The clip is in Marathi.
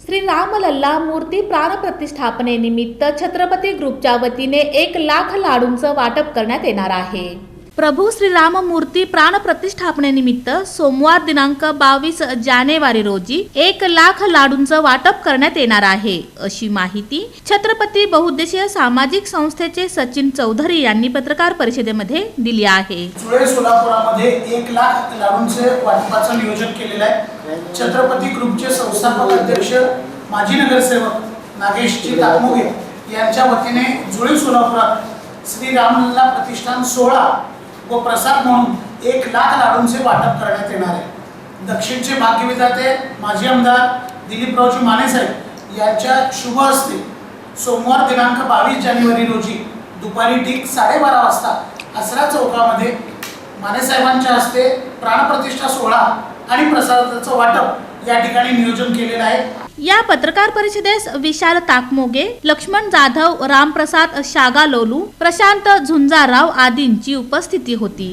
श्री रामलल्ला मूर्ती प्राणप्रतिष्ठापनेनिमित्त छत्रपती ग्रुपच्या वतीने एक लाख लाडूंचं वाटप करण्यात येणार आहे. प्रभू श्रीराममूर्ती प्राणप्रतिष्ठापनेनिमित्त सोमवार दिनांक बावीस जानेवारी रोजी एक लाख लाडूंचं वाटप करण्यात येणार आहे. अशी माहिती छत्रपती बहुद्देशीय सामाजिक संस्थेचे सचिन चौधरी यांनी पत्रकार परिषदेमध्ये दिली आहे. जुळे सोलापुरामध्ये एक लाख लाडूंचे वाटपाचं नियोजन केलेलं आहे. छत्रपती ग्रुपचे संस्थापक अध्यक्ष माजी नगरसेवक नागेशजी ताकमोगे यांच्या वतीने जुळे सोलापुरात श्री रामलल्ला प्रतिष्ठान सोळा व प्रसाद म्हणून एक लाख लाडूंचे वाटप करण्यात येणार आहे. दक्षिणचे भाग्यविधाते माजी आमदार दिलीपरावजी माने साहेब यांच्या शुभ हस्ते सोमवार दिनांक बावीस जानेवारी रोजी दुपारी ठीक साडेबारा वाजता आसरा चौकामध्ये मानेसाहेबांच्या हस्ते प्राणप्रतिष्ठा सोहळा आणि प्रसादाचं वाटप या ठिकाणी नियोजन केलेलं आहे. या पत्रकार परिषदेस विशाल ताकमोगे लक्ष्मण जाधव रामप्रसाद शागालोलू प्रशांत झुंजाराव आदींची उपस्थिती होती.